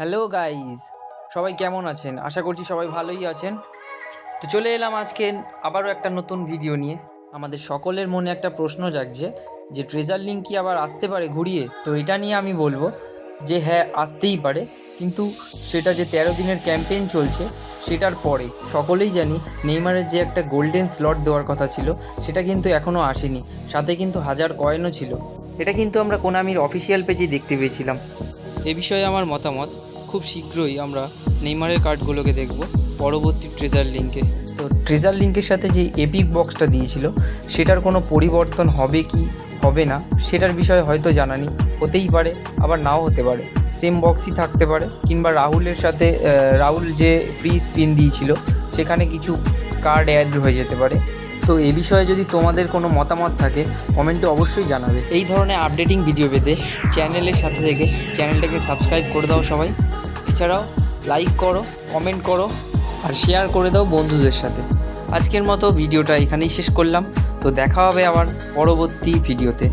Hello guys সবাই কেমন আছেন? আশা করছি সবাই ভালোই আছেন। তো চলে এলাম আজকে আবারও একটা নতুন ভিডিও নিয়ে। আমাদের সকলের মনে একটা প্রশ্ন জাগছে যে ট্রেজার লিঙ্ক কি আবার আসতে পারে ঘুরিয়ে? তো এটা নিয়ে আমি বলব যে হ্যাঁ আসতেই পারে। কিন্তু সেটা যে তেরো দিনের ক্যাম্পেইন চলছে, সেটার পরে সকলেই জানি নেইমারের যে একটা গোল্ডেন স্লট দেওয়ার কথা ছিল, সেটা কিন্তু এখনও আসেনি। সাথে কিন্তু হাজার কয়েনও ছিল। এটা কিন্তু আমরা কোনামির অফিসিয়াল পেজেই দেখতে পেয়েছিলাম। এ বিষয়ে আমার মতামত খুব শীঘ্রই আমরা নেইমারের কার্ডগুলোকে দেখব, পরবর্তী ট্রেজার লিঙ্কে তো ট্রেজার লিঙ্কের সাথে যে এপিক বক্সটা দিয়েছিল, সেটার কোনো পরিবর্তন হবে কি, হবে না, সেটার বিষয়ে হয়তো জানা নেই, হতেই পারে, আবার নাও হতে পারে। সেম বক্সই থাকতে পারে, কিংবা রাহুলের সাথে রাহুল যে ফ্রি স্পিন দিয়েছিল, সেখানে কিছু কার্ড অ্যাড হয়ে যেতে পারে। তো এ বিষয়ে যদি তোমাদের কোনো মতামত থাকে কমেন্টে অবশ্যই জানাবে। এই ধরনের আপডেটিং ভিডিও পেতে চ্যানেলের সাথে থেকে চ্যানেলটাকে সাবস্ক্রাইব করে দাও সবাই। এছাড়াও লাইক করো কমেন্ট করো আর শেয়ার করে দাও বন্ধুদের সাথে। আজকের মতো ভিডিওটা এখানেই শেষ করলাম। তো দেখা হবে আবার পরবর্তী ভিডিওতে।